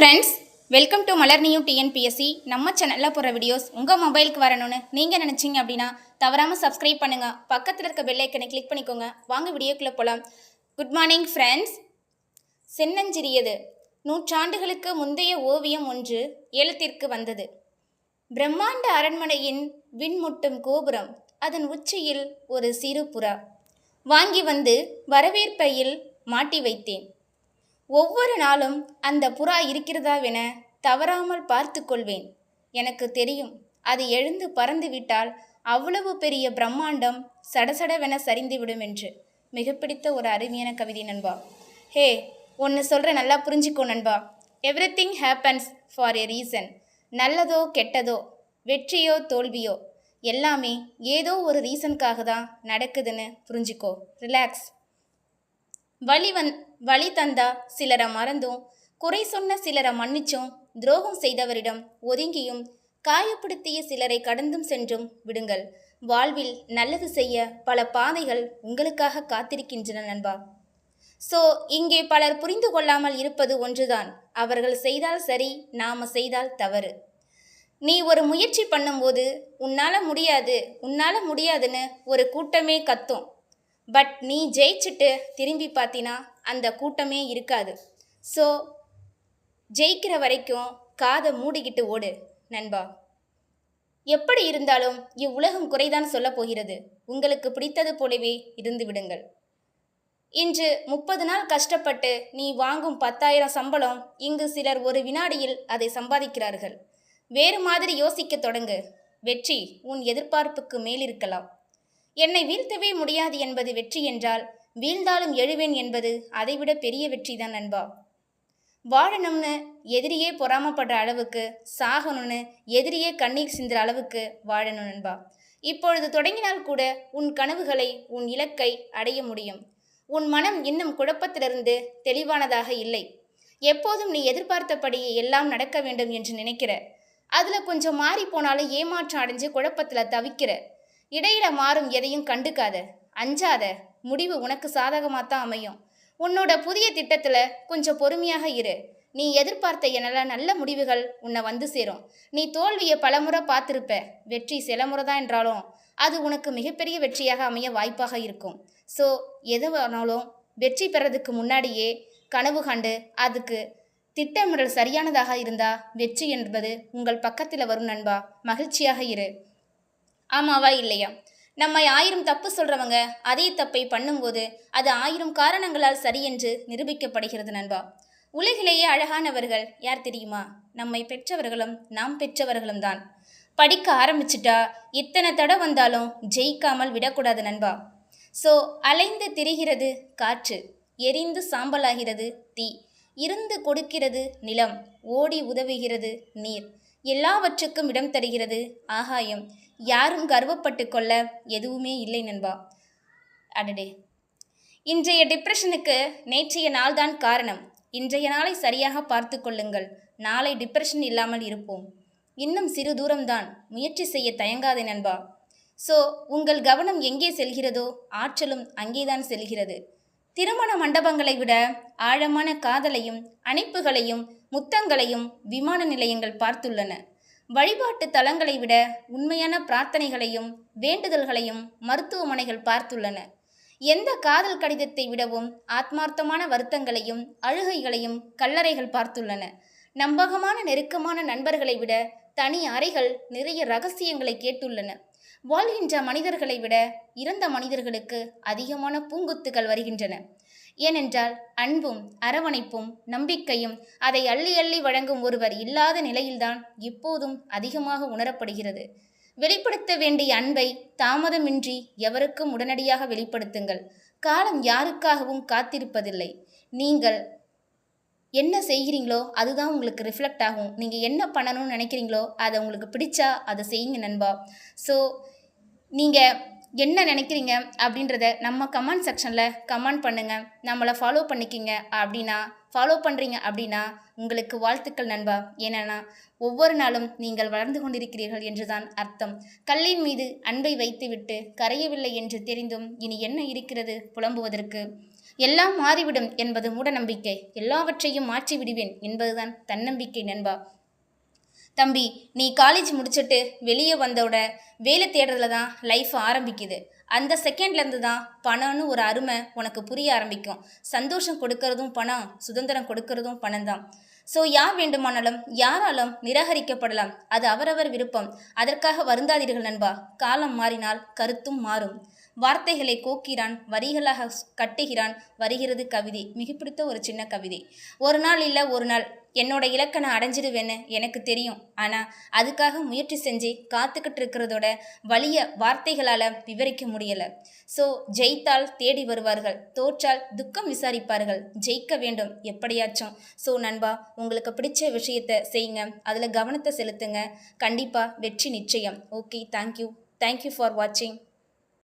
Friends welcome to Malar new TNPSC நம்ம சேனலில் போகிற வீடியோஸ் உங்கள் மொபைலுக்கு வரணும்னு நீங்கள் நினச்சிங்க அப்படின்னா தவறாமல் சப்ஸ்கிரைப் பண்ணுங்கள் பக்கத்தில் இருக்க பெல்லைக்கனை கிளிக் பண்ணிக்கோங்க. வாங்க வீடியோக்குள்ளே போகலாம் குட் மார்னிங் ஃப்ரெண்ட்ஸ் சென்னஞ்சிறியது. நூற்றாண்டுகளுக்கு முந்தைய ஓவியம் ஒன்று எழுத்திற்கு வந்தது. பிரம்மாண்ட அரண்மனையின் விண்முட்டும் கோபுரம் அதன் உச்சியில் ஒரு சிறு புறா. வாங்கி வந்து வரவேற்பையில் மாட்டி வைத்தேன். ஒவ்வொரு நாளும் அந்த புறா இருக்கிறதாவென தவறாமல் பார்த்து கொள்வேன். எனக்கு தெரியும் அது எழுந்து பறந்து விட்டால் அவ்வளவு பெரிய பிரம்மாண்டம் சடசடவென சரிந்துவிடும் என்று. மிக பிடித்த ஒரு அருமையான கவிதை நண்பா. ஹே ஒன்று சொல்கிற நல்லா புரிஞ்சுக்கோ நண்பா. Everything happens for a reason நல்லதோ கெட்டதோ வெற்றியோ தோல்வியோ எல்லாமே ஏதோ ஒரு ரீசனுக்காக தான் நடக்குதுன்னு புரிஞ்சுக்கோ. ரிலாக்ஸ் வழி வந் வழி தந்தா சிலரை மறந்தும் குறை சொன்ன சிலரை மன்னிச்சும் துரோகம் செய்தவரிடம் ஒதுங்கியும் காயப்படுத்திய சிலரை கடந்தும் சென்றும் விடுங்கள். வாழ்வில் நல்லது செய்ய பல பாதைகள் உங்களுக்காக காத்திருக்கின்றன நண்பா. ஸோ இங்கே பலர் புரிந்து கொள்ளாமல் இருப்பது ஒன்றுதான். அவர்கள் செய்தால் சரி நாம செய்தால் தவறு. நீ ஒரு முயற்சி பண்ணும்போது உன்னால முடியாது உன்னால முடியாதுன்னு ஒரு கூட்டமே கத்தும். பட் நீ ஜெயிச்சுட்டு திரும்பி பார்த்தினா அந்த கூட்டமே இருக்காது. ஸோ ஜெயிக்கிற வரைக்கும் காதை மூடிக்கிட்டு ஓடு நண்பா. எப்படி இருந்தாலும் இவ்வுலகம் குறைதான் சொல்லப் போகிறது. உங்களுக்கு பிடித்தது போலவே இருந்து விடுங்கள். இன்று முப்பது நாள் கஷ்டப்பட்டு நீ வாங்கும் பத்தாயிரம் சம்பளம் இங்கு சிலர் ஒரு வினாடியில் அதை சம்பாதிக்கிறார்கள். வேறு மாதிரி யோசிக்கத் தொடங்கு. வெற்றி உன் எதிர்பார்ப்புக்கு மேலிருக்கலாம். என்னை வீழ்த்தவே முடியாது என்பது வெற்றி என்றால் வீழ்ந்தாலும் எழுவேன் என்பது அதைவிட பெரிய வெற்றிதான் நண்பா. வாழணும்னு எதிரியே பொறாமப்படுற அளவுக்கு சாகணும்னு எதிரியே கண்ணீர் சிந்துற அளவுக்கு வாழணும் நண்பா. இப்பொழுது தொடங்கினால் கூட உன் கனவுகளை உன் இலக்கை அடைய முடியும். உன் மனம் இன்னும் குழப்பத்திலிருந்து தெளிவானதாக இல்லை. எப்போதும் நீ எதிர்பார்த்தபடியே எல்லாம் நடக்க வேண்டும் என்று நினைக்கிற. அதில் கொஞ்சம் மாறி போனாலும் ஏமாற்றம் அடைஞ்சு குழப்பத்தில் தவிக்கிற. இடையில மாறும் எதையும் கண்டுக்காத. அஞ்சாத முடிவு உனக்கு சாதகமாக தான் அமையும். உன்னோட புதிய திட்டத்தில் கொஞ்சம் பொறுமையாக இரு. நீ எதிர்பார்த்த என்னால நல்ல முடிவுகள் உன்னை வந்து சேரும். நீ தோல்வியை பலமுறை பார்த்துருப்ப. வெற்றி சில முறை தான் என்றாலும் அது உனக்கு மிகப்பெரிய வெற்றியாக அமைய வாய்ப்பாக இருக்கும். ஸோ எது வேணாலும் வெற்றி பெறதுக்கு முன்னாடியே கனவு கண்டு அதுக்கு திட்டமிடல் சரியானதாக இருந்தா வெற்றி என்பது உங்கள் பக்கத்தில் வரும் நண்பா. மகிழ்ச்சியாக இரு. ஆமாவா இல்லையா? நம்மை ஆயிரம் தப்பு சொல்றவங்க அதே தப்பை பண்ணும்போது அது ஆயிரம் காரணங்களால் சரி என்று நிரூபிக்கப்படுகிறது நண்பா. உலகிலேயே அழகானவர்கள் யார் தெரியுமா? நம்மை பெற்றவர்களும் நாம் பெற்றவர்களும் தான். படிக்க ஆரம்பிச்சிட்டா இத்தனை தடை வந்தாலும் ஜெயிக்காமல் விடக்கூடாது நண்பா. ஸோ அலைந்து திரிகிறது காற்று எரிந்து சாம்பலாகிறது தீ இருந்து கொடுக்கிறது நிலம் ஓடி உதவுகிறது நீர். எல்லாவற்றுக்கும் இடம் தருகிறது. ஆகாயம். யாரும் கர்வப்பட்டு கொள்ள எதுவுமே இல்லை நண்பா. அடடே. இன்றைய டிப்ரெஷனுக்கு நேற்றைய நாள்தான் காரணம். இன்றைய நாளை சரியாக பார்த்து கொள்ளுங்கள். நாளை டிப்ரெஷன் இல்லாமல் இருப்போம். இன்னும் சிறு தூரம்தான். முயற்சி செய்ய தயங்காதே நண்பா. ஸோ உங்கள் கவனம் எங்கே செல்கிறதோ ஆற்றலும் அங்கேதான் செல்கிறது. திருமண மண்டபங்களை விட ஆழமான காதலையும் அணைப்புகளையும் முத்தங்களையும் விமான நிலையங்கள் பார்த்துள்ளன. வழிபாட்டு தலங்களை விட உண்மையான பிரார்த்தனைகளையும் வேண்டுதல்களையும் மருத்துவமனைகள் பார்த்துள்ளன. எந்த காதல் கடிதத்தை விடவும் ஆத்மார்த்தமான வருத்தங்களையும் அழுகைகளையும் கல்லறைகள் பார்த்துள்ளன. நம்பகமான நெருக்கமான நண்பர்களை விட தனி அறைகள் நிறைய ரகசியங்களை கேட்டுள்ளன. வாழ்கின்ற மனிதர்களை விட இறந்த மனிதர்களுக்கு அதிகமான பூங்குத்துகள் வருகின்றன. ஏனென்றால் அன்பும் அரவணைப்பும் நம்பிக்கையும் அதை அள்ளி அள்ளி வழங்கும் ஒருவர் இல்லாத நிலையில்தான் இப்போதும் அதிகமாக உணரப்படுகிறது. வெளிப்படுத்த வேண்டிய அன்பை தாமதமின்றி எவருக்கும் உடனடியாக வெளிப்படுத்துங்கள். காலம் யாருக்காகவும் காத்திருப்பதில்லை. நீங்கள் என்ன செய்கிறீங்களோ அதுதான் உங்களுக்கு ரிஃப்ளெக்ட் ஆகும். நீங்கள் என்ன பண்ணணும்னு நினைக்கிறீங்களோ அதை உங்களுக்கு பிடிச்சா அதை செய்யுங்க நண்பா. ஸோ நீங்கள் என்ன நினைக்கிறீங்க அப்படின்றத நம்ம கமெண்ட் செக்ஷனில் கமெண்ட் பண்ணுங்கள் நம்மளை ஃபாலோ பண்ணிக்கிங்க அப்படின்னா ஃபாலோ பண்ணுறீங்க அப்படின்னா உங்களுக்கு வாழ்த்துக்கள் நண்பா. ஏன்னா ஒவ்வொரு நாளும் நீங்கள் வளர்ந்து கொண்டிருக்கிறீர்கள் என்றுதான் அர்த்தம். கல்லின் மீது அன்பை வைத்துவிட்டு கரையவில்லை என்று தெரிந்தும் இனி என்ன இருக்கிறது புலம்புவதற்கு? எல்லாம் மாறிவிடும் என்பது மூடநம்பிக்கை. எல்லாவற்றையும் மாற்றி விடுவேன் என்பதுதான் தன்னம்பிக்கை நண்பா. தம்பி நீ காலேஜ் முடிச்சுட்டு வெளியே வந்தோட வேலை தேடுறதுல தான் லைஃப் ஆரம்பிக்குது. அந்த செகண்ட்லேருந்து தான் பணம்னு ஒரு அருமை உனக்கு புரிய ஆரம்பிக்கும். சந்தோஷம் கொடுக்கறதும் பணம் சுதந்திரம் கொடுக்கறதும் பணம் தான். ஸோ யார் வேண்டுமானாலும் யாராலும் நிராகரிக்கப்படலாம். அது அவரவர் விருப்பம். அதற்காக வருந்தாதீர்கள் நண்பா. காலம் மாறினால் கருத்தும் மாறும். வார்த்தைகளை கோக்கிறான் வரிகளாக கட்டுகிறான் வருகிறது கவிதை. மிக பிடித்த ஒரு சின்ன கவிதை. ஒரு நாள் இல்லை ஒரு நாள். என்னோட இலக்கை நான் அடைஞ்சிடுவேன்னு எனக்கு தெரியும். ஆனால் அதுக்காக முயற்சி செஞ்சு காத்துக்கிட்டு இருக்கிறதோட வலிய வார்த்தைகளால் விவரிக்க முடியலை. ஸோ ஜெயித்தால் தேடி வருவார்கள். தோற்றால் துக்கம் விசாரிப்பார்கள். ஜெயிக்க வேண்டும் எப்படியாச்சும். ஸோ நண்பா உங்களுக்கு பிடிச்ச விஷயத்தை செய்யுங்க. அதில் கவனத்தை செலுத்துங்க. கண்டிப்பாக வெற்றி நிச்சயம். ஓகே தேங்க்யூ தேங்க்யூ ஃபார் வாட்சிங்